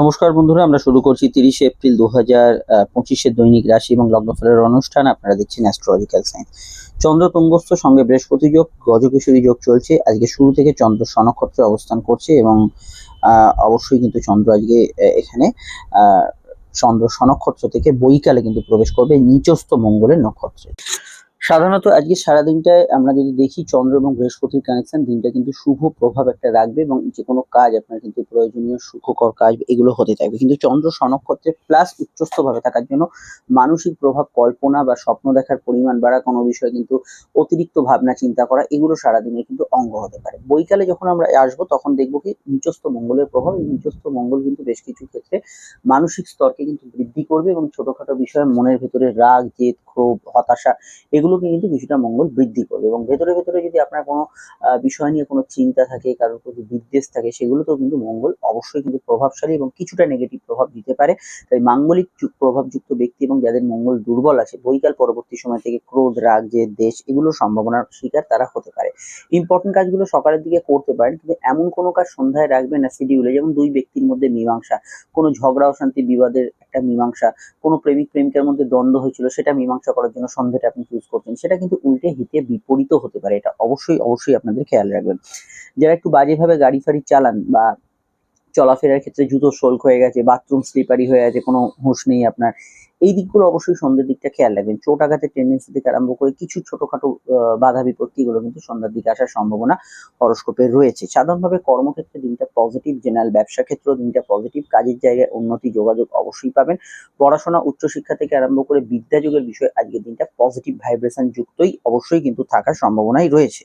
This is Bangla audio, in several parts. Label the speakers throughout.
Speaker 1: নমস্কার বন্ধুরা, আমরা শুরু করছি তিরিশে এপ্রিল দু হাজার পঁচিশের দৈনিক রাশি এবং লগ্নফলের অনুষ্ঠান। আপনারা দেখছেন অ্যাস্ট্রোলজিক্যাল সাইন্স চন্দ্র তুঙ্গস্থ সঙ্গে বৃহস্পতি যোগ গজকেশরী যোগ চলছে। আজকে শুরু থেকে চন্দ্র সনক্ষত্রে অবস্থান করছে এবং অবশ্যই কিন্তু চন্দ্র আজকে এখানে চন্দ্র সনক্ষত্র থেকে বৈকালে কিন্তু প্রবেশ করবে নিচস্থ মঙ্গলের নক্ষত্রে। সাধারণত আজকে সারাদিনটায় আমরা যদি দেখি চন্দ্র এবং বৃহস্পতির কানেকশন দিনটা কিন্তু শুভ প্রভাব একটা রাখবে এবং যে কোনো কাজ আপনার কিন্তু প্রয়োজনীয়, সুখকর কাজ এগুলো হতে থাকবে। কিন্তু চন্দ্র সনক্ষত্রে প্লাস উচ্চস্থ ভাবে থাকার জন্য মানসিক প্রভাব, কল্পনা বা স্বপ্ন দেখার পরিমাণ বাড়া কোনো বিষয়ে কিন্তু অতিরিক্ত ভাবনা, চিন্তা করা এগুলো সারাদিনের কিন্তু অঙ্গ হতে পারে। বৈকালে যখন আমরা আসব তখন দেখব কি নিচস্থ মঙ্গলের প্রভাব এই নিচস্থ মঙ্গল কিন্তু বেশ কিছু ক্ষেত্রে মানসিক স্তরকে কিন্তু বৃদ্ধি করবে এবং ছোটখাটো বিষয়ে মনের ভেতরে রাগ, জেদ, ক্ষোভ, হতাশা এগুলোকে কিন্তু কিছুটা মঙ্গল বৃদ্ধি করবে এবং ভেতরে ভেতরে যদি আপনার কোনো বিষয় নিয়ে কোনো চিন্তা থাকে, কারোর প্রতি বিদ্বেষ থাকে, সেগুলোতেও কিন্তু মঙ্গল অবশ্যই কিন্তু প্রভাবশালী এবং কিছুটা নেগেটিভ প্রভাব দিতে পারে। তাই মাঙ্গলিক প্রভাবযুক্ত ব্যক্তি এবং যাদের মঙ্গল দুর্বল আছে, বৈকাল পরবর্তী সময় থেকে ক্রোধ, রাগ যে দেশ এগুলো সম্ভাবনার শিকার তারা হতে পারে। ইম্পর্টেন্ট কাজগুলো সকালের দিকে করতে পারেন, কিন্তু এমন কোনো কাজ সন্ধ্যায় রাখবেন না শিডিউলে যেমন দুই ব্যক্তির মধ্যে মীমাংসা, কোনো ঝগড়া, অশান্তি, বিবাদের একটা মীমাংসা, কোনো প্রেমিক, প্রেমিকার মধ্যে দ্বন্দ্ব হয়েছিল, সেটা মীমাংসা করার জন্য সন্ধ্যাটা আপনি চুজ করছেন, সেটা কিন্তু উল্টে হিতে বিপরীত হতে পারে। এটা অবশ্যই অবশ্যই আপনাদের খেয়াল রাখবেন। যারা একটু বাজেভাবে গাড়ি ফাড়ি চালান বা চলাফেরার ক্ষেত্রে জুতো শোল্ক হয়ে গেছে, বাথরুম স্লিপারি হয়ে গেছে কোনো হুঁশ নেই আপনার এই দিকগুলো অবশ্যই সন্ধ্যের দিকটা খেয়াল রাখবেন। চোট আঘাতের টেন্ডেন্সি থেকে আরম্ভ করে কিছু ছোটখাটো বাধা বিপত্তিগুলো কিন্তু সন্ধ্যার দিকে আসার সম্ভাবনা হরস্কোপে রয়েছে। সাধারণভাবে কর্মক্ষেত্রে দিনটা পজিটিভ জেনারেল ব্যবসা ক্ষেত্রেও দিনটা পজিটিভ কাজের জায়গায় উন্নতি, যোগাযোগ অবশ্যই পাবেন। পড়াশোনা, উচ্চশিক্ষা থেকে আরম্ভ করে বিদ্যাযোগের বিষয়ে আজকের দিনটা পজিটিভ ভাইব্রেশন যুক্তই অবশ্যই কিন্তু থাকার সম্ভাবনাই রয়েছে।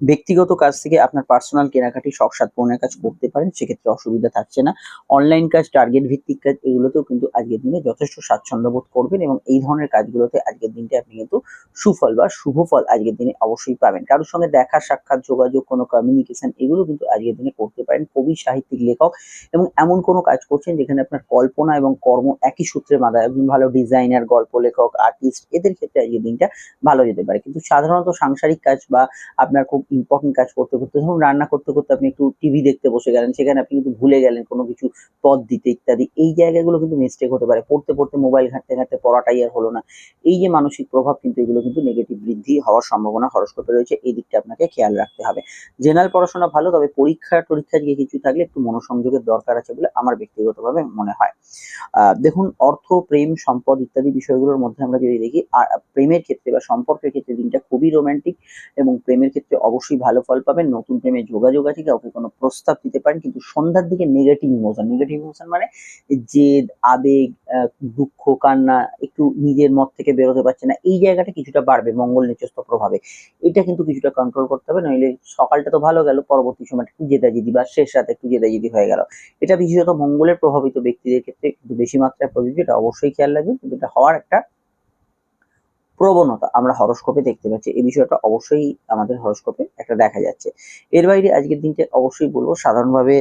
Speaker 1: ব্যক্তিগত কাজ থেকে আপনার পার্সোনাল কেনাকাটি শখ সাত পূরণের কাজ করতে পারেন, সেক্ষেত্রে অসুবিধা থাকছে না। অনলাইন কাজ টার্গেট ভিত্তিক কাজ, এগুলোতেও কিন্তু আজকের দিনে যথেষ্ট স্বাচ্ছন্দ্য বোধ করবেন এবং এই ধরনের কাজগুলোতে আজকের দিনটা আপনি কিন্তু সুফল বা শুভ ফল আজকের দিনে অবশ্যই পাবেন। কারোর সঙ্গে দেখা, সাক্ষাৎ, যোগাযোগ, কোনো কমিউনিকেশন এগুলো কিন্তু আজকের দিনে করতে পারেন কবি, সাহিত্যিক, লেখক এবং এমন কোনো কাজ করছেন যেখানে আপনার কল্পনা এবং কর্ম একই সূত্রে বাঁধা একজন ভালো ডিজাইনার গল্প লেখক আর্টিস্ট এদের ক্ষেত্রে আজকের দিনটা ভালো যেতে পারে। কিন্তু সাধারণত সাংসারিক কাজ বা আপনার খুব ইম্পর্টেন্ট কাজ করতে করতে, ধরুন রান্না করতে করতে আপনি একটু টিভি দেখতে বসে গেলেন, সেখানে আপনি কিন্তু ভুলে গেলেন কোনো কিছু, পদ দিতে ইত্যাদি, এই জায়গাগুলো কিন্তু মিস্টেক হতে পারে। পড়তে পড়তে মোবাইল ঘাঁটতে ঘাঁটতে পড়াটাই আর হলো না। এই যে মানসিক প্রভাব কিন্তু এগুলো কিন্তু নেগেটিভ বৃদ্ধি হওয়ার সম্ভাবনা হরস্কোপে রয়েছে, এই দিকটা আপনাকে খেয়াল রাখতে হবে। জেনারেল পড়াশোনা ভালো, তবে পরীক্ষা টরীক্ষা গিয়ে কিছু থাকলে একটু মনোসংযোগের দরকার আছে বলে আমার ব্যক্তিগতভাবে মনে হয়। দেখুন, অর্থ, প্রেম, সম্পদ ইত্যাদি বিষয়গুলোর মধ্যে আমরা যদি দেখি প্রেমের ক্ষেত্রে বা সম্পর্কের ক্ষেত্রে দিনটা খুবই রোমান্টিক এবং প্রেমের ক্ষেত্রে অবশ্যই ভালো ফল পাবেন। নতুন প্রেমে যোগাযোগ আছে, কাউকে কোনো প্রস্তাব দিতে পারেন, কিন্তু সন্ধ্যার দিকে নেগেটিভ ইমোশন নেগেটিভ ইমোশন মানে জেদ, আবেগ দুঃখ, কান্না, একটু নিজের মত থেকে বেরোতে পারছে না। এই জায়গাটা কিছুটা বাড়বে, মঙ্গল নিচস্থ প্রভাবে। এটা কিন্তু কিছুটা কন্ট্রোল করতে হবে, নইলে সকালটা তো ভালো গেল, পরবর্তী সময়টা একটু জেদাজেদি বা শেষ রাতে একটু জেদাজেদি হয়ে গেল। এটা বিশেষত মঙ্গলের প্রভাবিত ব্যক্তিদের ক্ষেত্রে একটু বেশি মাত্রায় প্রযোজ্য, এটা অবশ্যই খেয়াল রাখবেন, কিন্তু এটা হওয়ার একটা প্রবণতা আমরা হরস্কোপে দেখতে পাচ্ছি। এই বিষয়টা অবশ্যই আমাদের হরস্কোপে একটা দেখা যাচ্ছে। এর বাইরে আজকের দিনটা অবশ্যই বলব, সাধারণভাবে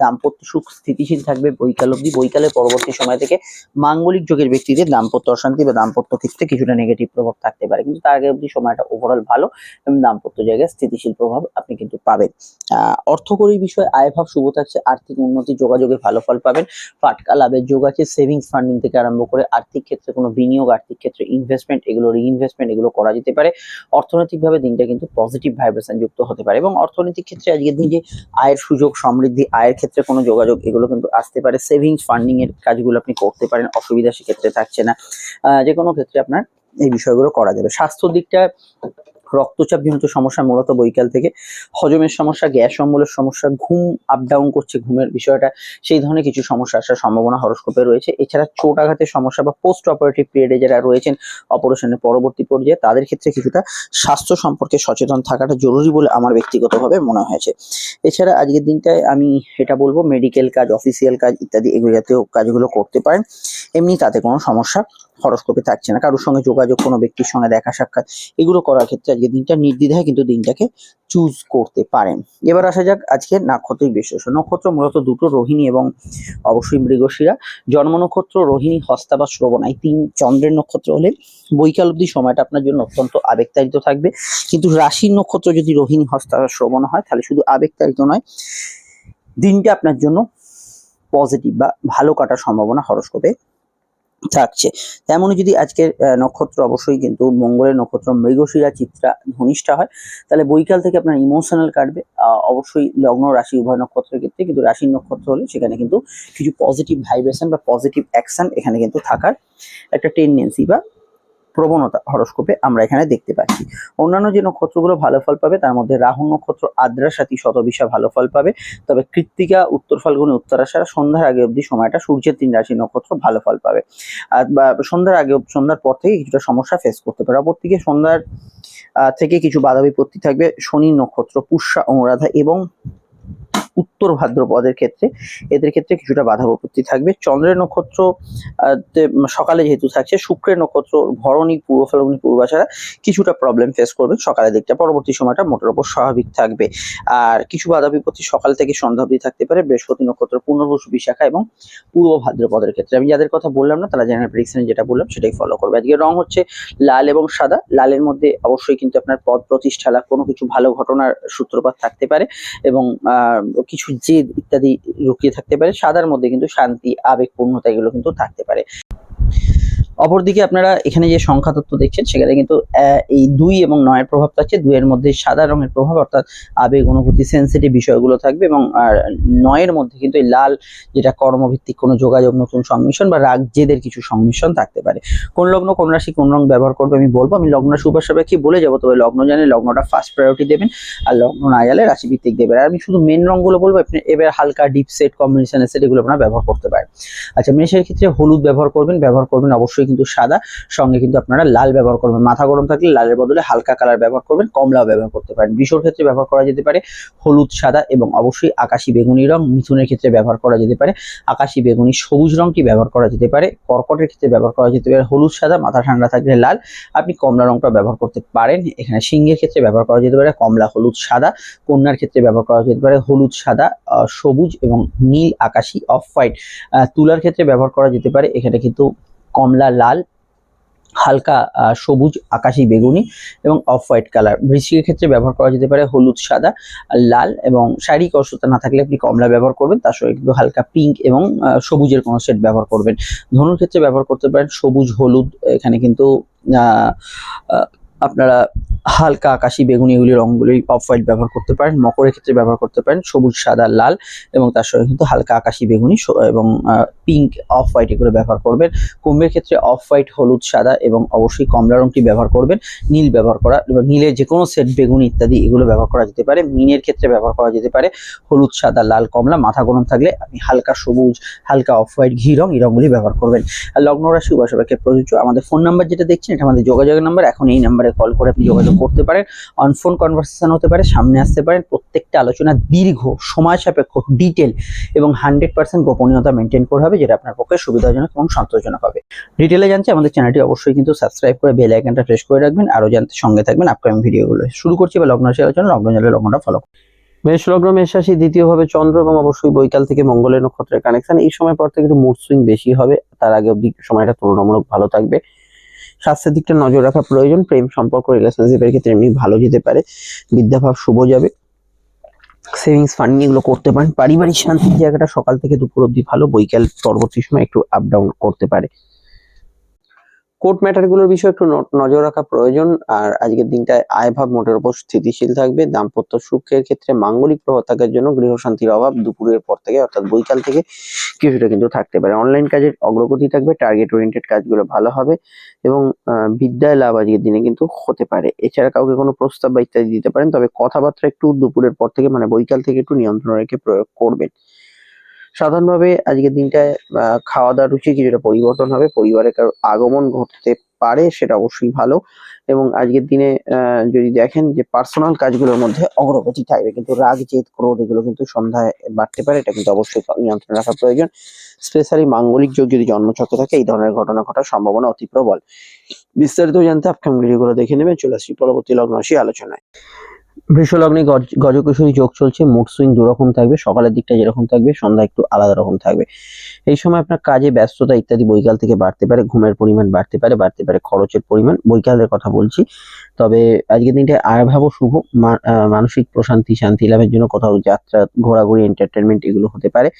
Speaker 1: দাম্পত্য সুখ স্থিতিশীল থাকবে বৈকাল অব্দি বৈকালের পরবর্তী সময় থেকে মাঙ্গলিক যোগের ব্যক্তিদের দাম্পত্য অশান্তি বা দাম্পত্য ক্ষেত্রে কিছুটা নেগেটিভ প্রভাব থাকতে পারে। কিন্তু তার আগে অব্দি সময়টা ওভারঅল ভালো। এবং দাম্পত্য জায়গায় স্থিতিশীল প্রভাব আপনি কিন্তু পাবেন। অর্থকরী বিষয়ে আয়ভাব শুভ থাকছে। আর্থিক উন্নতি যোগাযোগে ভালো ফল পাবেন। ফাটকা লাভের যোগ আছে। সেভিংস ফান্ডিং থেকে আরম্ভ করে আর্থিক ক্ষেত্রে কোনো বিনিয়োগ, আর্থিক ক্ষেত্রে ইনভেস্টমেন্ট এগুলো রিইনভেস্টমেন্ট এগুলো করা যেতে পারে। অর্থনৈতিকভাবে দিনটা কিন্তু পজিটিভ ভাইব্রেশন যুক্ত হতে পারে। এবং অর্থনৈতিক ক্ষেত্রে আজকের দিন যে আয়ের সুযোগ, সমৃদ্ধি, আয়ের কোনো যোগাযোগ এগুলো কিন্তু আসতে পারে। সেভিংস ফান্ডিং এর কাজগুলো আপনি করতে পারেন, অসুবিধা সেক্ষেত্রে থাকছে না। যে কোনো ক্ষেত্রে আপনার এই বিষয়গুলো করা যাবে। স্বাস্থ্য দিকটা রক্তচাপ জনিত সমস্যা মূলত বৈকাল থেকে। হজমের সমস্যা, গ্যাস অম্বলের সমস্যা, ঘুম আপ ডাউন করছে ঘুমের বিষয়টা, সেই ধরনের কিছু সমস্যা আসার সম্ভাবনা হরস্কোপে রয়েছে। এছাড়া চোট আঘাতের সমস্যা বা পোস্ট অপারেটিভ পিরিয়ডে যারা রয়েছেন অপারেশনের পরবর্তী পর্যায়ে, তাদের ক্ষেত্রে কিছুটা স্বাস্থ্য সম্পর্কে সচেতন থাকাটা জরুরি বলে আমার ব্যক্তিগতভাবে মনে হয়েছে। এছাড়া আজকের দিনটায় আমি এটা বলব মেডিকেল কাজ অফিসিয়াল কাজ ইত্যাদি এগুলো জাতীয় কাজগুলো করতে পারেন। এমনি তাতে কোনো সমস্যা হরস্কোপে থাকছে না, কারোর সঙ্গে যোগাযোগ, কোনো ব্যক্তির সঙ্গে দেখা সাক্ষাৎ, এগুলো করার ক্ষেত্রে আজকে দিনটা নির্দ্বিধায় কিন্তু দিনটাকে চুজ করতে পারেন। এবার আসা যাক আজকে নক্ষত্রিক বিশ্লেষণ। নক্ষত্র মূলত দুটো রোহিণী এবং অবশ্যই মৃগশিরা। জন্ম নক্ষত্র, রোহিণী, হস্তা বা শ্রবণ। এই তিন চন্দ্রের নক্ষত্র হলে বৈকাল অব্দি সময়টা আপনার জন্য অত্যন্ত আবেগতাড়িত থাকবে। কিন্তু রাশির নক্ষত্র যদি রোহিণী, হস্তা শ্রবণ হয়, তাহলে শুধু আবেগতাড়িত নয়, দিনটা আপনার জন্য পজিটিভ বা ভালো কাটার সম্ভাবনা হরস্কোপে থাকছে। তেমনই যদি আজকের নক্ষত্র অবশ্যই কিন্তু মঙ্গলের নক্ষত্র মৃগশিরা চিত্রা ধনিষ্ঠা হয়, তাহলে বৈকাল থেকে আপনার ইমোশনাল কাটবে। অবশ্যই লগ্ন রাশি উভয় নক্ষত্রের ক্ষেত্রে কিন্তু রাশির নক্ষত্র হলে সেখানে কিন্তু কিছু পজিটিভ ভাইব্রেশন বা পজিটিভ অ্যাকশন এখানে কিন্তু থাকার একটা টেন্ডেন্সি বা প্রবণতা হরস্কোপে আমরা এখানে দেখতে পাচ্ছি। অন্যান্য যে নক্ষত্রগুলো ভালো ফল পাবে, তার মধ্যে রাহু নক্ষত্র, আদ্রা সাথী, শতবিশা ভালো ফল পাবে। তবে কৃত্তিকা, উত্তর ফাল্গুনি উত্তরাশারা সন্ধ্যার আগে অবধি সময়টা সূর্যের তিন রাশি নক্ষত্র ভালো ফল পাবে। আর সন্ধ্যার আগে, সন্ধ্যার পর থেকে কিছুটা সমস্যা ফেস করতে পারে। অপরদিকে সন্ধ্যার থেকে কিছু বাধা বিপত্তি থাকবে। শনি নক্ষত্র, পুষ্যা, অনুরাধা এবং উত্তর ভাদ্রপদের ক্ষেত্রে, এদের ক্ষেত্রে কিছুটা বাধা বিপত্তি থাকবে। চন্দ্রের নক্ষত্র সকালে যেহেতু থাকছে, শুক্রের নক্ষত্র, ভরণী, পূর্ব ফাল্গুনি পূর্বাশারা কিছুটা প্রবলেম ফেস করবে সকালের দিকটা। পরবর্তী সময়টা মোটের ওপর স্বাভাবিক থাকবে। আর কিছু বাধা বিপত্তি সকাল থেকে সন্ধ্যা অবধি থাকতে পারে। বৃহস্পতি নক্ষত্র পুনর্বসু বিশাখা এবং পূর্ব ভাদ্রপদের ক্ষেত্রে। আমি যাদের কথা বললাম না, তারা জেনারেল প্রেডিকশনে যেটা বললাম, সেটাই ফলো করবে। আজকে রং হচ্ছে লাল এবং সাদা। লালের মধ্যে অবশ্যই কিন্তু আপনার পদ প্রতিষ্ঠা লাভ, কোনো কিছু ভালো ঘটনার সূত্রপাত থাকতে পারে এবং কিছু জেদ ইত্যাদি লুকিয়ে থাকতে পারে। সাদার মধ্যে কিন্তু শান্তি, আবেগপূর্ণতা এগুলো কিন্তু থাকতে পারে। অপরদিকে আপনারা এখানে যে সংখ্যা তত্ত্ব দেখছেন, সেখানে কিন্তু এই দুই এবং নয়ের প্রভাব থাকছে দুইয়ের মধ্যে সাদা রঙের প্রভাব, অর্থাৎ আবেগ, অনুভূতি সেন্সিটিভ বিষয়গুলো থাকবে এবং নয়ের মধ্যে কিন্তু এই লাল, যেটা কর্মভিত্তিক কোনো যোগাযোগ, নতুন সংমিশ্রণ বা রাগ জেদের কিছু সংমিশ্রণ থাকতে পারে। কোন লগ্ন, কোন রাশি, কোন রং ব্যবহার করবে আমি বলব। আমি লগ্ন রাশি উপাসাপেক্ষে বলে যাব, তবে লগ্ন জানে লগ্নটা ফার্স্ট প্রায়োরিটি দেবেন আর লগ্ন না জানলে রাশিভিত্তিক দেবেন। আর আমি শুধু মেন রঙগুলো বলব, আপনি এবার হালকা ডিপ সেট কম্বিনেশনের সেট এগুলো আপনারা ব্যবহার করতে পারেন। আচ্ছা মেষের ক্ষেত্রে হলুদ ব্যবহার করবেন ব্যবহার করবেন অবশ্যই কিন্তু সাদা, সঙ্গে কিন্তু আপনারা লাল ব্যবহার করবেন। মাথা গরম থাকলে লালের বদলে হালকা কালার ব্যবহার করবেন, কমলাও ব্যবহার করতে পারেন। বিশ্বর ক্ষেত্রে ব্যবহার করা যেতে পারে হলুদ, সাদা এবং অবশ্যই আকাশি বেগুনি রং মিথুনের ক্ষেত্রে ব্যবহার করা যেতে পারে। আকাশি বেগুনি সবুজ রংটি ব্যবহার করা যেতে পারে? কর্কটের ক্ষেত্রে ব্যবহার করা যেতে পারে হলুদ, সাদা, মাথা ঠান্ডা থাকলে লাল। আপনি কমলা রংটা ব্যবহার করতে পারেন। এখানে সিংহের ক্ষেত্রে ব্যবহার করা যেতে পারে কমলা, হলুদ, সাদা। কন্যার ক্ষেত্রে ব্যবহার করা যেতে পারে হলুদ, সাদা সবুজ এবং নীল, আকাশি, অফ হোয়াইট। তুলার ক্ষেত্রে ব্যবহার করা যেতে পারে। এখানে কিন্তু কমলা, লাল, হালকা সবুজ, আকাশি বেগুনি এবং অফ হোয়াইট কালার। বৃষ্টির ক্ষেত্রে ব্যবহার করা যেতে পারে হলুদ, সাদা, লাল এবং শারীরিক অসুস্থতা না থাকলে আপনি কমলা ব্যবহার করবেন। তার সঙ্গে কিন্তু হালকা পিঙ্ক এবং সবুজের কোনো সেট ব্যবহার করবেন। ধনুর ক্ষেত্রে ব্যবহার করতে পারেন সবুজ, হলুদ, এখানে কিন্তু আপনারা হালকা আকাশি বেগুনি এগুলি রঙগুলি অফ হোয়াইট ব্যবহার করতে পারেন, মকরের ক্ষেত্রে ব্যবহার করতে পারেন, সবুজ, সাদা, লাল এবং তার সঙ্গে কিন্তু হালকা আকাশি বেগুনি এবং পিঙ্ক অফ হোয়াইট এগুলো ব্যবহার করবেন। কুম্ভের ক্ষেত্রে অফ হোয়াইট হলুদ, সাদা এবং অবশ্যই কমলা রংটি ব্যবহার করবেন। নীল ব্যবহার করা এবং নীলের যে কোনো সেট বেগুনি ইত্যাদি এগুলো ব্যবহার করা যেতে পারে। মিনের ক্ষেত্রে ব্যবহার করা যেতে পারে। হলুদ, সাদা, লাল, কমলা, মাথা গরম থাকলে আপনি হালকা সবুজ, হালকা অফ হোয়াইট ঘি রং এই রঙগুলি ব্যবহার করবেন। আর লগ্ন রাশি উপাসবাকে প্রযোজ্য আমাদের ফোন নাম্বার যেটা দেখছেন, এটা আমাদের যোগাযোগের নাম্বার এখন এই নাম্বারে কল করে আপনি যোগাযোগ করতে পারেন অন ফোন কনভারসেশন হতে পারে, সামনে আসতে পারেন প্রত্যেকটা আলোচনা দীর্ঘ, সময় সাপেক্ষ ডিটেল এবং হান্ড্রেড পার্সেন্ট গোপনীয়তা মেনটেন করা হবে, যেটা আপনার পক্ষে সুবিধাজনক এবং সন্তোষজনক হবে। ডিটেলে জানতে আমাদের চ্যানেলটি অবশ্যই কিন্তু সাবস্ক্রাইব করে বেল আইকনটা প্রেস করে রাখবেন, আরও জানতে সঙ্গে থাকবেন আপকামিং ভিডিওগুলো শুরু করছি বা লগ্ন আলোচনা, লগ্ন জানলে লগ্নটা ফলো মেষ লগ্ন, মেষ রাশি দ্বিতীয়ভাবে চন্দ্র এবং অবশ্যই বৈকাল থেকে মঙ্গলের নক্ষত্রের কানেকশন এই সময় পর থেকে একটু মুড সুইং বেশি হবে, তার আগে অব্দি সময়টা তুলনামূলক ভালো থাকবে। স্বাস্থ্যের দিকটা নজর রাখা প্রয়োজন। প্রেম সম্পর্ক রিলেশনশিপের ক্ষেত্রে এমনি ভালো যেতে পারে। বিদ্যাভাব শুভ যাবে। সেভিংস ফান্ডিং এগুলো করতে পারেন। পারিবারিক শান্তির জায়গাটা সকাল থেকে দুপুর অবধি ভালো। বৈকাল, পরবর্তী সময় একটু আপ ডাউন করতে পারে। কোর্ট ম্যাটারগুলোর বিষয়ে একটু নজর রাখা প্রয়োজন। আর আজকের দিনটায় আয়ভাব মোটের উপর স্থিতিশীল থাকবে। দাম্পত্য সুখের ক্ষেত্রে মাঙ্গলিক প্রভাব থাকার জন্য গৃহ শান্তির অভাব দুপুরের পর থেকে, অর্থাৎ বৈকাল থেকে কিছুটা কিন্তু থাকতে পারে। অনলাইন কাজের অগ্রগতি থাকবে টার্গেট ওরিয়েন্টেড কাজগুলো ভালো হবে এবং বিদ্যায় লাভ আজকের দিনে কিন্তু হতে পারে। এছাড়া কাউকে কোনো প্রস্তাব বা ইত্যাদি দিতে পারেন, তবে কথাবার্তা একটু দুপুরের পর থেকে মানে বৈকাল থেকে একটু নিয়ন্ত্রণ রেখে প্রয়োগ করবেন। সাধারণভাবে আজকের দিনটায় খাওয়া দাওয়ার রুচি কিছুটা পরিবর্তন হবে পরিবারে কারও আগমন ঘটতে পারে সেটা অবশ্যই ভালো এবং আজকের দিনে যদি দেখেন যে পার্সোনাল কাজগুলোর মধ্যে অগ্রগতি থাকবে, কিন্তু রাগ, জেদ, ক্রোধ এগুলো কিন্তু সন্ধ্যায় বাড়তে পারে, এটা কিন্তু অবশ্যই নিয়ন্ত্রণ রাখা প্রয়োজন। স্পেশালি মাঙ্গলিক যোগ যদি জন্মচক্রে থাকে, এই ধরনের ঘটনা ঘটার সম্ভাবনা অতি প্রবল। বিস্তারিত জানতে আপকাম ভিডিওগুলো দেখে নেবেন, চলে আসি পরবর্তী লগ্ন আলোচনায়।
Speaker 2: বৃষলগ্নে, গজ- গজকেশরী যোগ চলছে মুড সুইং দুরকম থাকবে, সকালের দিকটা যেরকম থাকবে, সন্ধ্যা একটু আলাদা রকম থাকবে। এই সময় আপনার কাজে ব্যস্ততা ইত্যাদি বৈকাল থেকে বাড়তে পারে, ঘুমের পরিমাণ বাড়তে পারে বাড়তে পারে খরচের পরিমাণ, বৈকালের কথা বলছি। তবে আজকের দিনটা আয়ভাব শুভ মানসিক প্রশান্তি, শান্তি লাভের জন্য কোথাও যাত্রা, ঘোরাঘুরি এন্টারটেনমেন্ট এগুলো হতে পারে।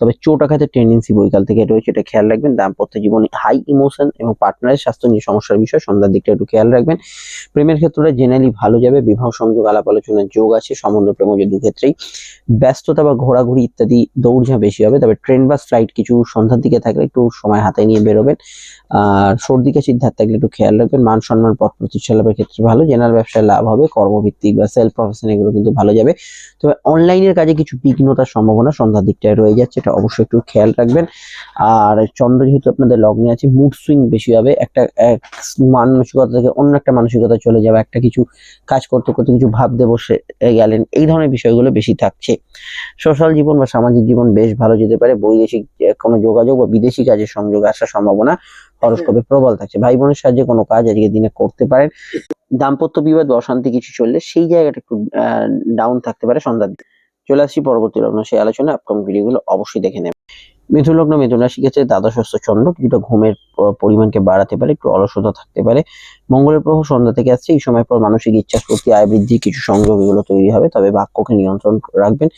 Speaker 2: তবে চোট আঘাতের টেন্ডেন্সি বৈকাল থেকে রয়েছে, এটা খেয়াল রাখবেন। দাম্পত্য জীবনে হাই ইমোশন এবং পার্টনারের স্বাস্থ্য নিয়ে সমস্যার বিষয়, সন্ধ্যার দিকটা একটু খেয়াল রাখবেন। প্রেমের ক্ষেত্রে জেনারেলি ভালো যাবে, বিবাহ সংযোগ আলাপ আলোচনার যোগ আছে, সম্বন্ধ প্রেম যে দু ক্ষেত্রেই। ব্যস্ততা বা ঘোরাঘুরি ইত্যাদি দৌড়ঝাঁপ বেশি হবে, তবে ট্রেন বা ফ্লাইট কিছু সন্ধ্যার দিকে থাকলে একটু সময় হাতে নিয়ে বেরোবেন। আর সর্দি কাশির ধার থাকলে একটু খেয়াল রাখবেন, মান সম্মান, পথ প্রতিষ্ঠা লাভের ক্ষেত্রে ভালো জেনারেল ব্যবসায় লাভ হবে, কর্মভিত্তিক বা সেলফ প্রফেশন এগুলো কিন্তু ভালো যাবে। তবে অনলাইনের কাজে কিছু বিঘ্নতার সম্ভাবনা সন্ধ্যার দিকটায় রয়ে যাচ্ছে, এটা অবশ্যই একটু খেয়াল রাখবেন। আর চন্দ্র যেহেতু আপনাদের লগ্নে আছে মুড সুইং বেশি হবে, একটা, এক মানসিকতা থেকে অন্য একটা মানসিকতা চলে যাবে, একটা কিছু কাজ করতে করতে কিছু ভাবতে বসে গেলেন। এই ধরনের বিষয়গুলো বেশি থাকছে। সোশ্যাল জীবন বা সামাজিক জীবন বেশ ভালো যেতে পারে। বৈদেশিক কোনো যোগাযোগ বা বিদেশি কাজের সংযোগ আসার সম্ভাবনা হরস্কোপে প্রবল থাকছে। ভাই বোনের সাহায্যে কোনো কাজ আজকে দিনে করতে পারেন। দাম্পত্য বিবাদ বা অশান্তি কিছু চললে সেই জায়গাটা একটু ডাউন থাকতে পারে সন্ধ্যার চলে আসছি পরবর্তী লগ্ন সেই আলোচনা। আপকামিং ভিডিওগুলো অবশ্যই দেখে নেবেন। মিথুন লগ্ন মিথুন রাশি ক্ষেত্রে দ্বাদশস্থ চন্দ্র কিছুটা ঘুমের পরিমাণকে বাড়াতে পারে, একটু অলসতা থাকতে পারে। মঙ্গলের প্রভাব সন্ধ্যা থেকে আসছে, এই সময় পর মানসিক ইচ্ছা শক্তি আয় বৃদ্ধি, কিছু সংযোগ এগুলো তৈরি হবে, তবে বাক্যকে নিয়ন্ত্রণ রাখবেন।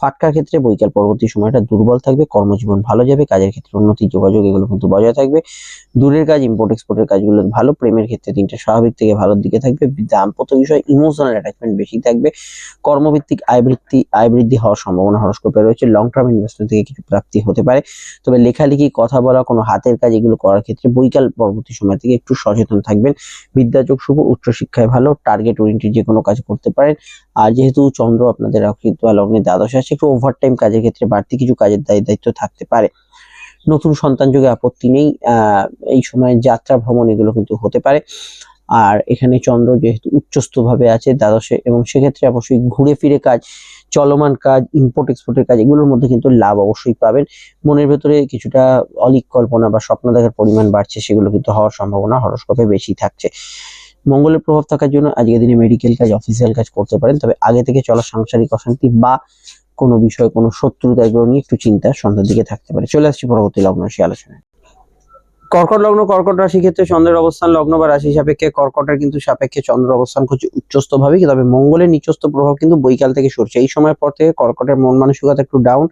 Speaker 2: ফাটকার ক্ষেত্রে বৈকাল পরবর্তী সময়টা দুর্বল থাকবে, কর্মজীবন ভালো যাবে, কাজের ক্ষেত্রে উন্নতি, যোগাযোগ এগুলো কিন্তু বজায় থাকবে। দূরের কাজ ইম্পোর্ট এক্সপোর্টের কাজগুলো ভালো, প্রেমের ক্ষেত্রে তিনটা স্বাভাবিক থেকে ভালোর দিকে থাকবে। দাম্পত্য বিষয় ইমোশনাল অ্যাটাচমেন্ট বেশি থাকবে। কর্মভিত্তিক আয় বৃদ্ধি আয় বৃদ্ধি হওয়ার সম্ভাবনা হরস্কোপে রয়েছে। লং টার্ম ইনভেস্টমেন্ট থেকে কিছু প্রাপ্তি হতে পারে। তবে লেখালেখি, কথা বলা, কোনো হাতের কাজ এগুলো করার ক্ষেত্রে বৈকাল পরবর্তী সময় থেকে একটু সচেতন থাকবেন। বিদ্যাযোগ শুভ উচ্চশিক্ষায় ভালো টার্গেট ওরিয়েন্টেড যে কোনো কাজ করতে পারেন। আর যেহেতু চন্দ্র আপনাদের লগ্নে দ্বাদশ আছে, একটু ওভারটাইম কাজের ক্ষেত্রে বাড়তি কিছু কাজের দায়ী, দায়িত্ব থাকতে পারে। নতুন সন্তান যোগে আপত্তি নেই এই সময় যাত্রা ভ্রমণ এগুলো কিন্তু হতে পারে। আর এখানে চন্দ্র যেহেতু উচ্চস্থ ভাবে আছে দ্বাদশে, এবং সেক্ষেত্রে অবশ্যই ঘুরে ফিরে কাজ চলমান কাজ ইম্পোর্ট এক্সপোর্টের কাজ, এগুলোর মধ্যে কিন্তু লাভ অবশ্যই পাবেন। মনের ভেতরে কিছুটা অলিক কল্পনা বা স্বপ্ন দেখার পরিমাণ বাড়ছে, সেগুলো কিন্তু হওয়ার সম্ভাবনা হরস্কোপে বেশি থাকছে। মঙ্গলের প্রভাব থাকার জন্য আজকের দিনে মেডিকেল কাজ অফিসিয়াল কাজ করতে পারেন, তবে আগে থেকে চলা সাংসারিক অশান্তি বা কোনো বিষয়ে কোনো শত্রুতা, এগুলো নিয়ে একটু চিন্তা সন্ধ্যার দিকে থাকতে পারে। চলে আসছি পরবর্তী লগ্ন সে আলোচনায়। কর্কট লগ্ন, কর্কট রাশি ক্ষেত্রে চন্দ্রের অবস্থান লগ্ন বা রাশি সাপেক্ষে, কর্কটের কিন্তু সাপেক্ষে চন্দ্র অবস্থান করছে উচ্চস্থ ভাবে তবে মঙ্গলের নিচস্থ প্রভাব কিন্তু বৈকাল থেকে সরছে। এই সময়ের পর থেকে কর্কটের মন মানসিকতা একটু ডাউন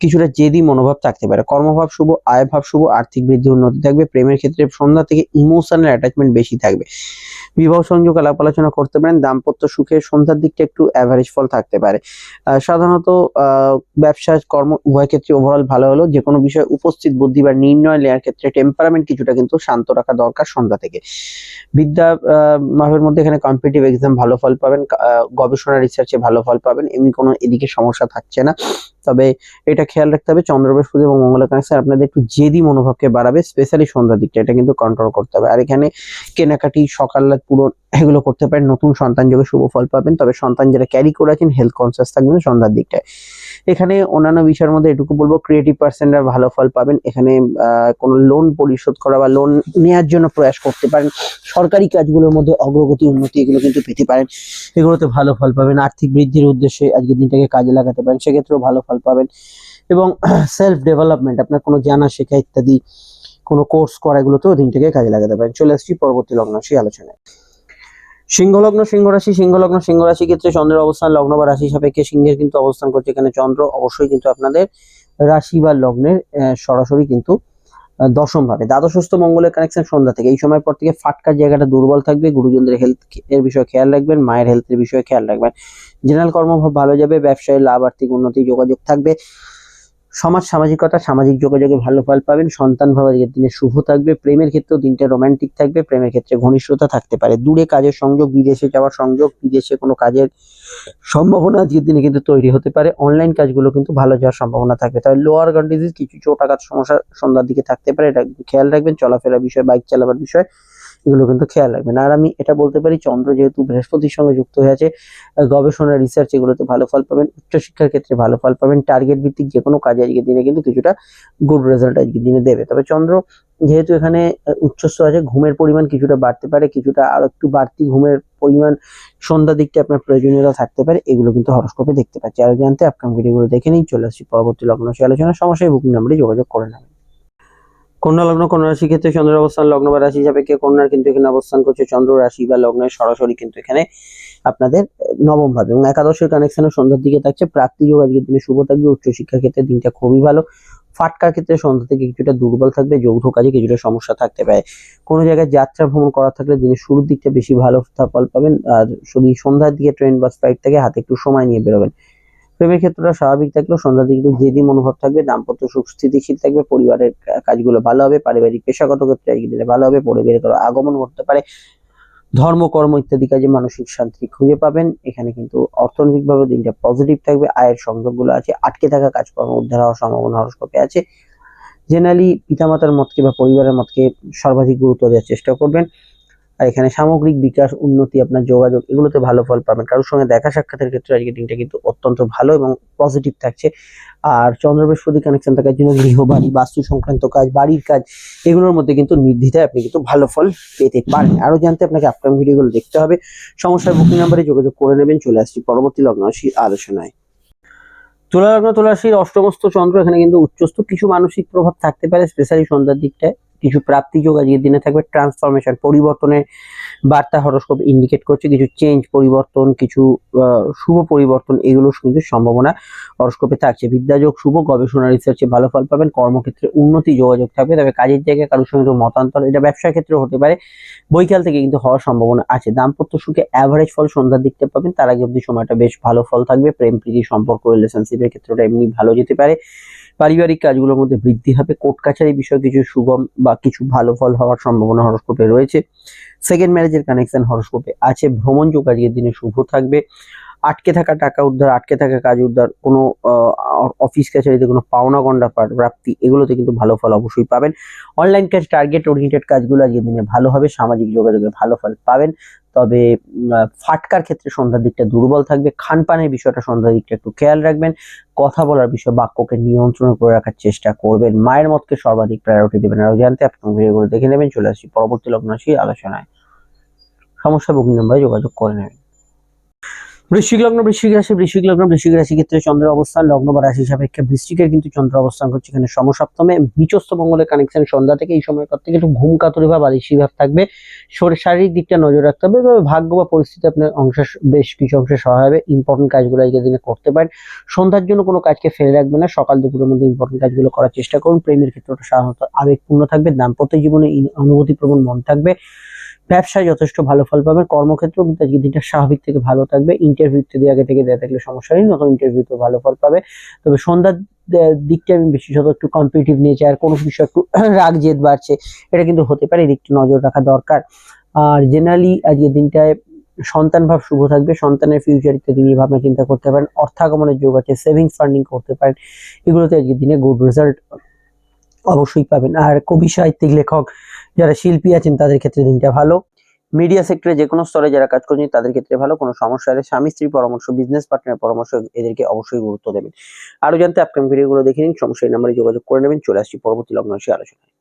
Speaker 2: কিছুটা জেদি মনোভাব থাকতে পারে। কর্মভাব শুভ আয় ভাব শুভ, আর্থিক বৃদ্ধি উন্নতি থাকবে। প্রেমের ক্ষেত্রে সন্ধ্যা থেকে ইমোশনাল অ্যাটাচমেন্ট বেশি থাকবে। বিবাহ সংযোগ, আলাপ আলোচনা করতে পারেন। দাম্পত্য সুখে সন্ধ্যার দিকটা একটু অ্যাভারেজ ফল থাকতে পারে। সাধারণত ব্যবসা, কর্ম উভয় ক্ষেত্রে ওভারঅল ভালো হলো। যে কোনো বিষয়ে উপস্থিত বুদ্ধি বা নির্ণয় নেওয়ার ক্ষেত্রে টেম্পারামেন্ট কিছুটা কিন্তু শান্ত রাখা দরকার সন্ধ্যা থেকে। বিদ্যা মাপের মধ্যে এখানে কম্পিটিটিভ এক্সাম ভালো ফল পাবেন গবেষণা রিসার্চে ভালো ফল পাবেন, এমনি কোনো এদিকে সমস্যা থাকছে না। তবে এটা খেয়াল রাখতে হবে চন্দ্র বৃহস্পতি এবং মঙ্গলের কানেকশন আপনাদের একটু জেদি মনোভাবকে বাড়াবে স্পেশালি সন্ধ্যার দিকটা, এটা কিন্তু কন্ট্রোল করতে হবে। আর এখানে কেনাকাটি, সকাল পুরো এগুলো করতে পারেন, নতুন সন্তান যোগে শুভ ফল পাবেন, তবে সন্তান যারা ক্যারি করে আছেন হেলথ কনসিয়াস থাকবেন সন্ধ্যার দিকটায়। এখানে অন্যান্য বিষয়ের মধ্যে এটুকু বলব ক্রিয়েটিভ পার্সনরা ভালো ফল পাবেন, এখানে কোনো লোন পরিশোধ করা বা লোন নেওয়ার জন্য প্রয়াস করতে পারেন, সরকারি কাজগুলোর মধ্যে অগ্রগতি, উন্নতি এগুলো কিন্তু পেতে পারেন, এগুলোতে ভালো ফল পাবেন, আর্থিক বৃদ্ধির উদ্দেশ্যে আজকের দিনটাকে কাজে লাগাতে পারেন, সেক্ষেত্রেও ভালো ফল পাবেন। এবং সেলফ ডেভেলপমেন্ট আপনার কোনো জানা শেখা ইত্যাদি, কোনো কোর্স করা এগুলোতেও দিনটাকে কাজে লাগাতে পারেন। চলে আসছি পরবর্তী লগ্ন সেই আলোচনায়। সিংহলগ্ন সিংহ রাশি সিংহলগ্ন সিংহ রাশি ক্ষেত্রে চন্দ্রের অবস্থান, লগ্ন বা রাশি সাপেক্ষে সিংহের কিন্তু অবস্থান করছে এখানে চন্দ্র। অবশ্যই কিন্তু আপনাদের রাশি বা লগ্নের সরাসরি কিন্তু দশম ভাবে। দ্বাদশস্থ মঙ্গলের কানেকশন সন্ধ্যা থেকে। এই সময় পর থেকে ফাটকার জায়গাটা দুর্বল থাকবে। গুরুজনদের হেলথ এর বিষয়ে খেয়াল রাখবেন, মায়ের হেলথের বিষয়ে খেয়াল রাখবেন। জেনারেল কর্মভাব ভালো যাবে, ব্যবসায় লাভ আর্থিক উন্নতি, যোগাযোগ থাকবে। সমাজ, সামাজিকতা, সামাজিক যোগাযোগে ভালো ফল পাবেন। সন্তান ভাব আজকের দিনে শুভ থাকবে। প্রেমের ক্ষেত্রেও দিনটা রোমান্টিক থাকবে। প্রেমের ক্ষেত্রে ঘনিষ্ঠতা থাকতে পারে। দূরে কাজের সংযোগ, বিদেশে যাওয়ার সংযোগ, বিদেশে কোনো কাজের সম্ভাবনা আজকের দিনে কিন্তু তৈরি হতে পারে। অনলাইন কাজগুলো কিন্তু ভালো যাওয়ার সম্ভাবনা থাকবে। তবে লোয়ার গান ডিজিজ কিছু চোট আঘাত সমস্যা সন্ধ্যার দিকে থাকতে পারে। এটা খেয়াল রাখবেন। চলাফেরা বিষয় বাইক চালাবার বিষয় এগুলো কিন্তু খেয়াল রাখবেন। আর আমি এটা বলতে পারি, চন্দ্র যেহেতু বৃহস্পতির সঙ্গে যুক্ত হয়ে আছে গবেষণা রিসার্চ এগুলোতে ভালো ফল পাবেন, উচ্চশিক্ষার ক্ষেত্রে ভালো ফল পাবেন টার্গেট ভিত্তিক যে কোনো কাজে আজকের দিনে কিন্তু কিছুটা গুড রেজাল্ট আজকের দিনে দেবে। তবে চন্দ্র যেহেতু এখানে উচ্চস্থ আছে, ঘুমের পরিমাণ কিছুটা বাড়তে পারে, কিছুটা আরও একটু বাড়তি ঘুমের পরিমাণ সন্ধ্যা দিকটা আপনার প্রয়োজনীয়তা থাকতে পারে, এগুলো কিন্তু হরস্কোপে দেখতে পাচ্ছি। আর জানতে আপনার ভিডিওগুলো দেখে নিন, চলে আসছি পরবর্তী লগ্ন আলোচনা সমস্যায় বুকিং নাম্বারে যোগাযোগ করে নেবেন। কন্যা লগ্ন, কন্যা রাশি ক্ষেত্রে চন্দ্রের অবস্থান, লগ্ন বা রাশি সাপেক্ষে কন্যার কিন্তু এখানে অবস্থান করছে চন্দ্র রাশি বা লগ্নের সরাসরি কিন্তু এখানে আপনাদের নবম ভাবে। এবং একাদশের কানেকশনে সন্ধ্যার দিকে থাকছে। প্রাপ্তি যোগ আজকের দিনে শুভ থাকবে। উচ্চশিক্ষার ক্ষেত্রে দিনটা খুবই ভালো। ফাটকার ক্ষেত্রে সন্ধ্যা থেকে কিছুটা দুর্বল থাকবে। যৌথ কাজে কিছুটা সমস্যা থাকতে পারে। কোনো জায়গায় যাত্রা ভ্রমণ করা থাকলে দিনের শুরুর দিকটা বেশি ভালো ফল পাবেন। আর যদি সন্ধ্যার দিকে ট্রেন বা ফ্লাইট থেকে হাতে একটু সময় নিয়ে বেরোবেন। প্রেমের ক্ষেত্রটা স্বাভাবিক থাকলেও সন্ধ্যার দিকে জেদি মনোভাব থাকবে, দাম্পত্য সুখ, স্থিতিশীল থাকবে, পরিবারের কাজগুলো ভালো হবে, পারিবারিক, পেশাগত ক্ষেত্রে আজকে দিনে ভালো হবে পরিবারের আগমন করতে পারে। ধর্ম, কর্ম ইত্যাদি কাজে মানসিক শান্তি খুঁজে পাবেন। এখানে কিন্তু অর্থনৈতিকভাবে দিনটা পজিটিভ থাকবে, আয়ের সংযোগগুলো আছে, আটকে থাকা কাজকর্ম উদ্ধার হওয়ার সম্ভাবনা হরস্কোপে আছে। জেনারেলি পিতামাতার মতকে বা পরিবারের মতকে সর্বাধিক গুরুত্ব দেওয়ার চেষ্টা করবেন। আর এখানে সামগ্রিক বিকাশ, উন্নতি, আপনার যোগাযোগ, এগুলোতে ভালো ফল পাবেন। কারোর সঙ্গে দেখা সাক্ষাতের ক্ষেত্রে আজকে দিনটা কিন্তু অত্যন্ত ভালো এবং পজিটিভ থাকছে। আর চন্দ্র বৃহস্পতি কানেকশন থাকার জন্য গৃহবাড়ি, বাস্তু সংক্রান্ত কাজ, বাড়ির কাজ, এগুলোর মধ্যে কিন্তু নির্দ্বিধায় আপনি কিন্তু ভালো ফল পেতে পারেন। আরও জানতে আপনাকে আপকামিং ভিডিওগুলো দেখতে হবে। সমস্যার বুকিং নাম্বারে যোগাযোগ করে নেবেন, চলে আসছি পরবর্তী লগ্ন রাশি আলোচনায়। তুলা লগ্ন, তুলা রাশির অষ্টমস্ত চন্দ্র, এখানে কিন্তু উচ্চস্থ, কিছু মানসিক প্রভাব থাকতে পারে স্পেশালি সন্ধ্যার দিকটায়। কিছু প্রাপ্তি যোগ আজকের দিনে থাকবে ট্রান্সফরমেশন পরিবর্তনের বার্তা হরস্কোপ ইন্ডিকেট করছে, কিছু চেঞ্জ পরিবর্তন, কিছু শুভ পরিবর্তন, এগুলো কিন্তু সম্ভাবনা হরস্কোপে থাকছে। বিদ্যাযোগ শুভ, গবেষণা রিসার্চে ভালো ফল পাবেন, কর্মক্ষেত্রে উন্নতি, যোগাযোগ থাকবে। তবে কাজের জায়গায় কারোর সঙ্গে মতান্তর, এটা ব্যবসার ক্ষেত্রে হতে পারে, বৈকাল থেকে কিন্তু হওয়ার সম্ভাবনা আছে। দাম্পত্য সুখে অ্যাভারেজ ফল সন্ধ্যার দিকটা পাবেন, তার আগে অবধি সময়টা বেশ ভালো ফল থাকবে। প্রেম প্রীতি সম্পর্ক রিলেশনশিপের ক্ষেত্রে এমনি ভালো যেতে পারে। পারিবারিক কাজগুলোর মধ্যে বৃদ্ধি হবে। কোর্ট কাছারি বিষয়ে কিছু সুগম বা কিছু ভালো ফল হওয়ার সম্ভাবনা হরস্কোপে রয়েছে। সেকেন্ড ম্যারেজের কানেকশন হরস্কোপে আছে। ভ্রমণ যোগ আজকের দিনে শুভ থাকবে। আটকে থাকা টাকা উদ্ধার, আটকে থাকা কাজ উদ্ধার, কোনো অফিস কাছারিতে কোনো পাওনা গন্ডা প্রাপ্তি, এগুলোতে কিন্তু ভালো ফল অবশ্যই পাবেন। অনলাইন কাজ টার্গেট ওরিয়েন্টেড কাজগুলো আজকের দিনে ভালো হবে। সামাজিক যোগাযোগে ভালো ফল পাবেন। তবে ফাটকার ক্ষেত্রে সন্ধ্যার দিকটা দুর্বল থাকবে। খানপানের বিষয়টা সন্ধ্যার দিকটা একটু খেয়াল রাখবেন। কথা বলার বিষয়, বাক্যকে নিয়ন্ত্রণ করে রাখার চেষ্টা করবেন। মায়ের মতকে সর্বাধিক প্রায়োরিটি দেবেন। আরও জানতে আপনার ভিডিওগুলো দেখে নেবেন। চলে আসছি পরবর্তী লগ্ন আসি আলোচনায়। সমস্যা বুকিং নাম্বারে যোগাযোগ করে নেবেন। বৃশ্চিক লগ্ন বৃশ্চিক রাশি বৃশ্চিক লগ্ন বৃশ্চিক রাশি ক্ষেত্রে চন্দ্রের অবস্থান, লগ্ন বা রাশি সাপেক্ষে বৃশ্চিকের কিন্তু চন্দ্র অবস্থান করছে এখানে সমসপ্তমে। নিচস্থ মঙ্গলের কানেকশন সন্ধ্যা থেকে এই সময় পর থেকে একটু ঘুম কাতুরি ভাব আলিসি ভাব থাকবে। শরীর, শারীরিক দিকটা নজর রাখতে হবে। তবে ভাগ্য বা পরিস্থিতি আপনার অংশে, বেশ কিছু অংশে সহায় হবে। ইম্পর্টেন্ট কাজগুলো আজকের দিনে করতে পারেন। সন্ধ্যার জন্য কোনো কাজকে ফেলে রাখবেন না। সকাল দুপুরের মধ্যে ইম্পর্টেন্ট কাজগুলো করার চেষ্টা করুন। প্রেমের ক্ষেত্রটা সাধারণত আবেগপূর্ণ থাকবে। দাম্পত্য জীবনে অনুভূতিপ্রবণ মন থাকবে। ব্যবসায় যথেষ্ট ভালো ফল পাবেন। কর্মক্ষেত্রেও কিন্তু আজকের দিনটা স্বাভাবিক থেকে ভালো থাকবে। ইন্টারভিউ ইত্যাদি আগে থেকে দেওয়া থাকলে সমস্যা নেই, নতুন ইন্টারভিউতে ভালো ফল পাবে। তবে সন্ধ্যার দিকটা আমি বিশেষত একটু কম্পিটিটিভ নেচার কোনো কিছু একটু রাগ জেদ বাড়ছে, এটা কিন্তু হতে পারে এই দিকটা নজর রাখা দরকার। আর জেনারেলি আজকের দিনটায় সন্তান ভাব শুভ থাকবে, সন্তানের ফিউচার ইত্যাদি নিয়ে ভাবনা চিন্তা করতে পারেন। অর্থাগমনের যোগ আছে সেভিংস ফান্ডিং করতে পারেন। এগুলোতে আজকের দিনে গুড রেজাল্ট অবশ্যই পাবেন। আর কবি সাহিত্যিক, লেখক যারা শিল্পী আছেন, তাদের ক্ষেত্রে দিনটা ভালো। মিডিয়া সেক্টরে যে কোনো স্তরে যারা কাজ করছেন, তাদের ক্ষেত্রে ভালো। কোনো সমস্যা হলে স্বামী স্ত্রীর পরামর্শ বিজনেস পার্টনারের পরামর্শ এদেরকে অবশ্যই গুরুত্ব দেবেন। আরও জানতে আপকামিং ভিডিওগুলো দেখে নিন। সমস্যা এই নাম্বারে যোগাযোগ করে নেবেন। চলে আসছি পরবর্তী লগ্ন আলোচনা আলোচনায়।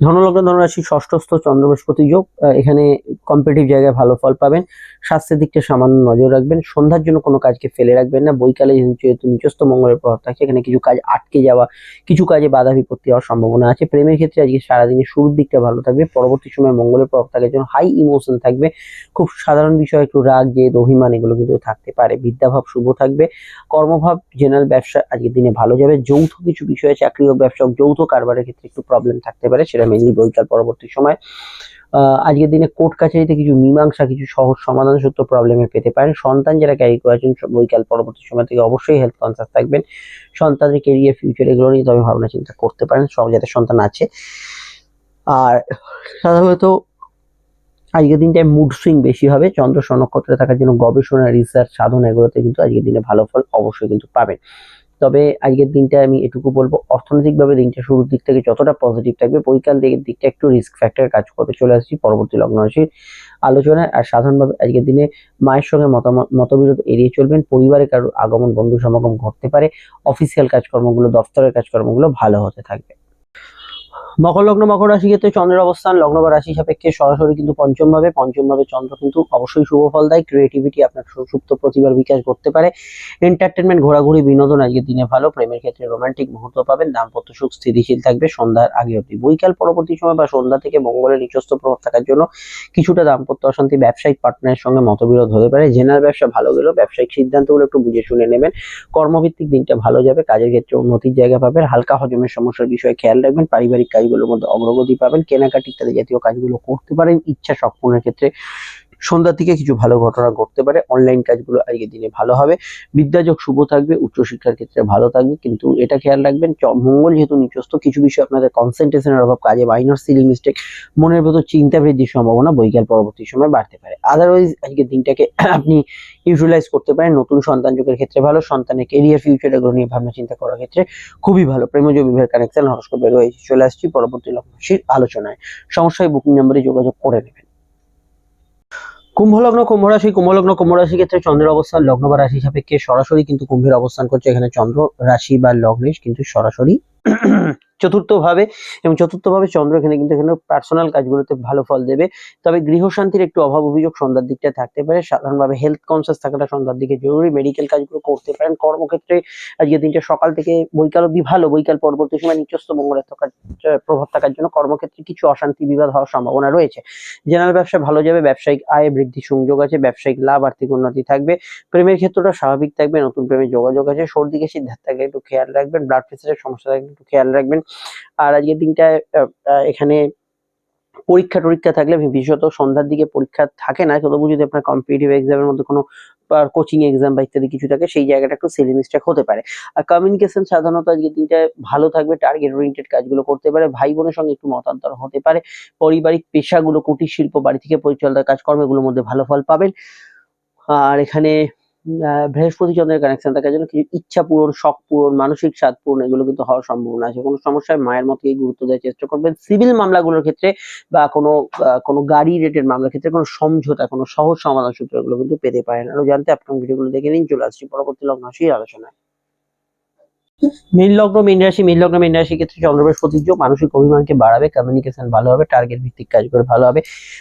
Speaker 2: ধনুলগ্ন ধনুরাশি ষষ্ঠস্থ চন্দ্র বৃহস্পতি যোগ এখানে কম্পিটিভ জায়গায় ভালো ফল পাবেন। স্বাস্থ্যের দিকটা সামান্য নজর রাখবেন। সন্ধ্যার জন্য কোনো কাজকে ফেলে রাখবেন না। বৈকালে যেহেতু নিচস্থ মঙ্গলের প্রভাব থাকে, এখানে কিছু কাজ আটকে যাওয়া, কিছু কাজে বাধা বিপত্তি হওয়ার সম্ভাবনা আছে। প্রেমের ক্ষেত্রে আজকে সারাদিনের শুরুর দিকটা ভালো থাকবে। পরবর্তী সময় মঙ্গলের প্রভাব থাকে যেন হাই ইমোশন থাকবে। খুব সাধারণ বিষয়, একটু রাগ, জেদ, অভিমান, এগুলো কিন্তু থাকতে পারে। বিদ্যাভাব শুভ থাকবে। কর্মভাব জেনারেল ব্যবসা আজকের দিনে ভালো যাবে। যৌথ কিছু বিষয়ে, চাকরি হোক, ব্যবসা যৌথ কারবারের ক্ষেত্রে একটু প্রবলেম থাকতে পারে, সেটা মেনলি বৈকাল পরবর্তী সময় আজকের দিনে কোর্ট কাছারিতে কিছু মীমাংসা, কিছু সহজ সমাধান সূত্র প্রবলেমে পেতে পারেন। সন্তান যারা ক্যারি করেছেন বৈকাল পরবর্তী সময় থেকে অবশ্যই হেলথ কনসাস থাকবেন। সন্তানের কেরিয়ার ফিউচার এগুলো নিয়ে তবে ভাবনা চিন্তা করতে পারেন, সব যাতে সন্তান আছে। আর সাধারণত আজকের দিনটায় মুড সুইং বেশি হবে, চন্দ্র নক্ষত্রে থাকার জন্য গবেষণা রিসার্চ সাধনা এগুলোতে কিন্তু আজকের দিনে ভালো ফল অবশ্যই কিন্তু পাবেন। তবে আজকের দিনটা আমি এটুকু বলব, অর্থনৈতিকভাবে দিনটা শুরুর দিক থেকে যতটা পজিটিভ থাকবে বৈকাল দিকের দিকটা একটু রিস্ক ফ্যাক্টর কাজ করবে। চলে আসছি পরবর্তী লগ্ন রাশির আলোচনায়। আর সাধারণভাবে আজকের দিনে মায়ের সঙ্গে মতামত, মতবিরোধ এড়িয়ে চলবেন। পরিবারে কারও আগমন বন্ধু সমাগম ঘটতে পারে। অফিসিয়াল কাজকর্মগুলো, দফতরের কাজকর্মগুলো ভালো হতে থাকবে। মকর লগ্ন, মকর রাশি ক্ষেত্রে চন্দ্রের অবস্থান, লগ্ন বা রাশি সাপেক্ষে সরাসরি কিন্তু পঞ্চম ভাবে পঞ্চম ভাবে চন্দ্র কিন্তু অবশ্যই শুভ ফল দেয়। ক্রিয়েটিভিটি আপনার সুপ্ত প্রতিভার বিকাশ করতে পারে। এন্টারটেনমেন্ট ঘোরাঘুরি, বিনোদন আজকের দিনে ভালো। প্রেমের ক্ষেত্রে রোমান্টিক মুহূর্ত পাবেন। দাম্পত্য সুখ স্থিতিশীল থাকবে। সন্ধ্যার আগে অবধি বৈকাল, পরবর্তী সময় বা সন্ধ্যা থেকে মঙ্গলের নিচস্থ প্রভাব থাকার জন্য কিছুটা দাম্পত্য অশান্তি, ব্যবসায়িক পার্টনারের সঙ্গে মতবিরোধ হতে পারে। জেনারেল ব্যবসা ভালো গেলেও ব্যবসায়িক সিদ্ধান্তগুলো একটু বুঝে শুনে নেবেন। কর্মভিত্তিক দিনটা ভালো যাবে। কাজের ক্ষেত্রে উন্নতির জায়গা পাবেন। হালকা হজমের সমস্যার বিষয়ে খেয়াল রাখবেন। পারিবারিক কাজগুলোর মধ্যে অগ্রগতি পাবেন। কেনাকাটি ইত্যাদি জাতীয় কাজগুলো করতে পারেন। ইচ্ছা সম্পূর্ণের ক্ষেত্রে সন্ধ্যার দিকে কিছু ভালো ঘটনা ঘটতে পারে। অনলাইন কাজগুলো আজকের দিনে ভালো হবে। বিদ্যাযোগ শুভ থাকবে, উচ্চশিক্ষার ক্ষেত্রে ভালো থাকবে। কিন্তু এটা খেয়াল রাখবেন মঙ্গল যেহেতু নিচস্থ, কিছু বিষয় আপনাদের কনসেন্ট্রেশনের অভাব, কাজে মাইনর সিলিং মিস্টেক মনের ভেতর চিন্তা বৃদ্ধির সম্ভাবনা বৈকাল পরবর্তী সময় বাড়তে পারে। আদারওয়াইজ আজকের দিনটাকে আপনি ইউটিলাইজ করতে পারেন। নতুন সন্তান যোগের ক্ষেত্রে ভালো, সন্তানের কেরিয়ার ফিউচার এগুলো নিয়ে ভাবনা চিন্তা করার ক্ষেত্রে খুবই ভালো। প্রেমজ বিবাহের কানেকশন হরস্কোপে রয়েছে। চলে আসছি পরবর্তী লগ্নশীর আলোচনায়। সমস্যায় বুকিং নাম্বারে যোগাযোগ করে নেবেন। কুম্ভ লগ্ন কুম্ভ রাশি কুম্ভলগ্ন কুম্ভ রাশির ক্ষেত্রে চন্দ্রের অবস্থান লগ্ন বা রাশি সাপেক্ষে সরাসরি কিন্তু কুম্ভের অবস্থান করছে। এখানে চন্দ্র রাশি বা লগ্নেশ কিন্তু সরাসরি চতুর্থ ভাবে এবং চতুর্থ ভাবে চন্দ্র এখানে কিন্তু এখানে পার্সোনাল কাজগুলোতে ভালো ফল দেবে। তবে গৃহশান্তির একটু অভাব অভিযোগ সন্ধ্যার দিকটা থাকতে পারে। সাধারণভাবে হেলথ কনসিয়াস থাকাটা সন্ধ্যার দিকে জরুরি। মেডিকেল কাজগুলো করতে পারেন। কর্মক্ষেত্রে আজকে দিনটা সকাল থেকে বৈকাল অব্দি ভালো। বৈকাল পরবর্তী সময় নিচস্থ মঙ্গলের থাকার প্রভাব থাকার জন্য কর্মক্ষেত্রে কিছু অশান্তি বিবাদ হওয়ার সম্ভাবনা রয়েছে। জেনারেল ব্যবসা ভালো যাবে। ব্যবসায়িক আয় বৃদ্ধি সংযোগ আছে। ব্যবসায়িক লাভ, আর্থিক উন্নতি থাকবে। প্রেমের ক্ষেত্রটা স্বাভাবিক থাকবে। নতুন প্রেমের যোগাযোগ আছে। সর্দি কাশির ধার থাকলে একটু খেয়াল রাখবেন। ব্লাড প্রেসারের সমস্যা থাকলে একটু খেয়াল রাখবেন। আর আজকের দিনটায় এখানে পরীক্ষা টরীক্ষা থাকলে বিশেষত সন্ধ্যার দিকে পরীক্ষা থাকে না তবু যদি আপনার কম্পিটিটিভ এক্সামের মধ্যে কোনো কোচিং এক্সাম বা ইত্যাদি কিছু থাকে, সেই জায়গাটা একটু সিলি মিস্টেক হতে পারে। আর কমিউনিকেশন সাধারণত আজকের দিনটায় ভালো থাকবে টার্গেট ওরিয়েন্টেড কাজগুলো করতে পারে, ভাই বোনের সঙ্গে একটু মতান্তর হতে পারে, পারিবারিক পেশাগুলো কুটির শিল্প, বাড়ি থেকে পরিচালনার কাজকর্মগুলোর মধ্যে ভালো ফল পাবেন। আর এখানে বৃহস্পতি চন্দ্রের কানেকশন থাকার জন্য কিছু ইচ্ছা পূরণ, শখ পূরণ, মানসিক স্বাদ পূরণ, এগুলো কিন্তু হওয়ার সম্ভাবনা আছে। কোনো সমস্যায় মায়ের মতোই গুরুত্ব দেওয়ার চেষ্টা করবেন। সিভিল মামলাগুলোর ক্ষেত্রে বা কোনো কোনো গাড়ি রেটের মামলার ক্ষেত্রে কোনো সমঝোতা, কোনো সহজ সমাধান সূত্র এগুলো কিন্তু পেতে পারেন। আরও জানতে আপনার ভিডিওগুলো দেখে নিন। চলে আসছি পরবর্তী লগ্ন আলোচনায়। মীন লগ্ন মীন রাশি মীন লগ্ন মীন রাশির ক্ষেত্রে চন্দ্র বৃহস্পতির যোগ মানসিক অভিমানকে বাড়াবে কমিউনিকেশন ভালো হবে টার্গেট ভিত্তিক কাজ কাজগুলো ভালো হবে।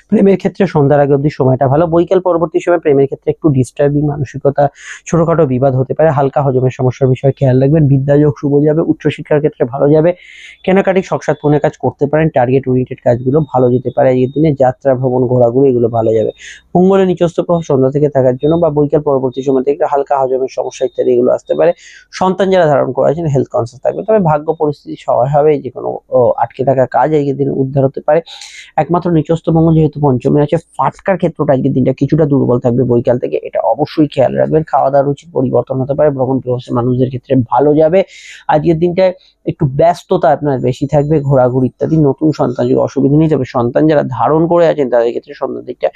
Speaker 2: প্রেমের ক্ষেত্রে সন্ধ্যার আগে অবধি সময়টা ভালো। বৈকাল পরবর্তী সময় প্রেমের ক্ষেত্রে একটু ডিস্টার্বিং মানসিকতা ছোটখাটো বিবাদ হতে পারে। হালকা হজমের সমস্যার বিষয়ে খেয়াল রাখবেন। বিদ্যাযোগ শুভ যাবে উচ্চশিক্ষার ক্ষেত্রে ভালো যাবে। কেনাকাটি শখসাত পূর্ণের কাজ করতে পারেন। টার্গেট ওরিয়েন্টেড কাজগুলো ভালো যেতে পারে এই দিনে। যাত্রা, ভ্রমণ, ঘোরাঘুরি এগুলো ভালো যাবে। মঙ্গলের নিচস্থ প্রভাব সন্ধ্যা থেকে থাকার জন্য বা বৈকাল পরবর্তী সময় থেকে হালকা হজমের সমস্যা ইত্যাদি এগুলো আসতে পারে। সন্তান যারা ধারণ করেছেন হেলথ কনসিয়াস থাকবে তবে ভাগ্য পরিস্থিতি সহায় হবে যে কোনো আটকে থাকা কাজ আজকের দিনে উদ্ধার হতে পারে। একমাত্র নিচস্থ মঙ্গল যেহেতু পঞ্চমে আছে, ফাটকার ক্ষেত্রটা আজকের দিনটা কিছুটা দুর্বল থাকবে বৈকাল থেকে, এটা অবশ্যই খেয়াল রাখবেন। খাওয়া দাওয়ার রুচির পরিবর্তন হতে পারে, ভ্রমণ প্রবাসী মানুষদের ক্ষেত্রে ভালো যাবে। আজকের দিনটায় একটু ব্যস্ততা আপনার বেশি থাকবে, ঘোরাঘুরি ইত্যাদি, নতুন সন্তান যদি অসুবিধা নেই, তবে সন্তান যারা ধারণ করে আছেন, তাদের ক্ষেত্রে সন্তান দিকটা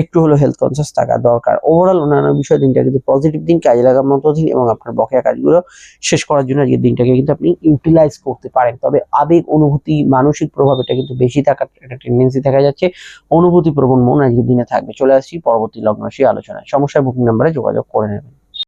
Speaker 2: একটু হলো হেলথ কনসিয়াস থাকা দরকার। ওভারঅল অন্যান্য বিষয় দিনটা কিন্তু পজিটিভ দিন, কাজে লাগার মতো দিন এবং আপনার বকেয়া কাজগুলো শেষ করার জন্য আজকের দিনটাকে কিন্তু আপনি ইউটিলাইজ করতে পারেন। তবে আবেগ, অনুভূতি, মানসিক প্রভাব এটা কিন্তু বেশি থাকার একটা টেন্ডেন্সি দেখা যাচ্ছে। অনুভূতি প্রবণ মন আজকের দিনে থাকবে। চলে আসছি পরবর্তী লগ্ন সেই আলোচনায়। সমস্যা বুকিং নাম্বারে যোগাযোগ করে নেবেন।